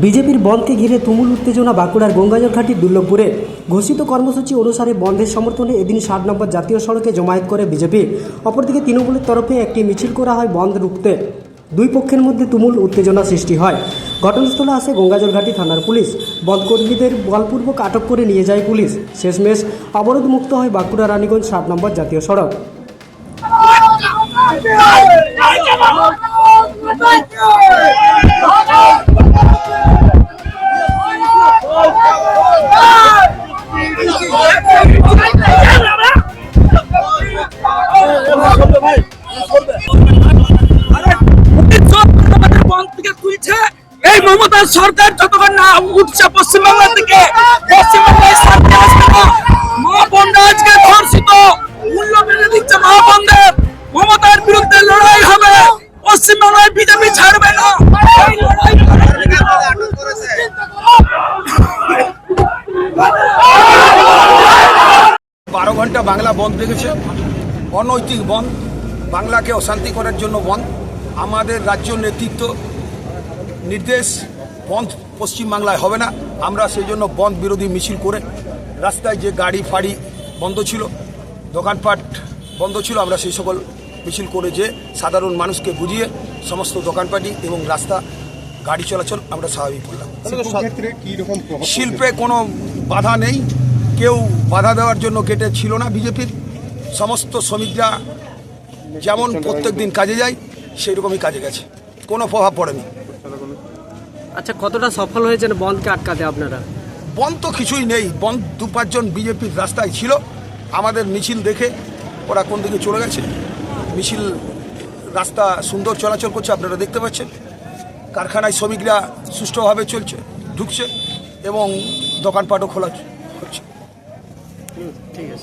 বিজেপির বন্ধকে ঘিরে তুমুল উত্তেজনা বাঁকুড়ার গঙ্গাজল ঘাটির দুর্লভপুরে। ঘোষিত কর্মসূচি অনুসারে বন্ধের সমর্থনে এদিন ষাট নম্বর জাতীয় সড়কে জমায়েত করে বিজেপি। অপরদিকে তৃণমূলের তরফে একটি মিছিল করা হয় বন্ধ রুখতে। দুই পক্ষের মধ্যে তুমুল উত্তেজনা সৃষ্টি হয়। ঘটনাস্থলে আসে গঙ্গাজল ঘাটি থানার পুলিশ। বন্ধকর্মীদের বলপূর্বক আটক করে নিয়ে যায় পুলিশ। শেষমেশ অবরোধ মুক্ত হয় বাঁকুড়া রানীগঞ্জ ষাট নম্বর জাতীয় সড়ক। এই মমতার সরকার যতক্ষণ না উঠছে পশ্চিমবাংলা থেকে পশ্চিমবাংলায় শান্তি আসবে না। মা বোনরা আজকে মূল্য বেড়ে দিচ্ছে মা মমতার বিরুদ্ধে লড়াই হবে, পশ্চিমবাংলায় বিজেপি ছাড়বে না। বারো ঘণ্টা বাংলা বন্ধ রেখেছে অনৈতিক বন্ধ। বাংলাকে অশান্তি করার জন্য বন্ধ। আমাদের রাজ্য নেতৃত্ব নির্দেশ বন্ধ পশ্চিমবাংলায় হবে না। আমরা সেই জন্য বন্ধ বিরোধী মিছিল করে রাস্তায় যে গাড়ি ফাড়ি বন্ধ ছিল দোকানপাট বন্ধ ছিল আমরা সেই সকল মিছিল করে যে সাধারণ মানুষকে বুঝিয়ে সমস্ত দোকানপাটি এবং রাস্তা গাড়ি চলাচল আমরা স্বাভাবিক করলাম। শিল্পে কোনো বাধা নেই। কেউ বাধা দেওয়ার জন্য গেটে ছিল না বিজেপির। সমস্ত শ্রমিকরা যেমন প্রত্যেক দিন কাজে যায় সেই রকমই কাজে গেছে। কোনো প্রভাব পড়েনি। আচ্ছা কতটা সফল হয়েছেন বন্ধকে আটকাতে আপনারা? বন্ধ তো কিছুই নেই। বন্ধ দু পাঁচজন বিজেপির রাস্তায় ছিল। আমাদের মিছিল দেখে ওরা কোন দিকে চলে গেছে। মিছিল রাস্তা সুন্দর চলাচল করছে আপনারা দেখতে পাচ্ছেন। কারখানায় শ্রমিকরা সুষ্ঠুভাবে চলছে ঢুকছে এবং দোকানপাটও খোলা হচ্ছে। ঠিক আছে।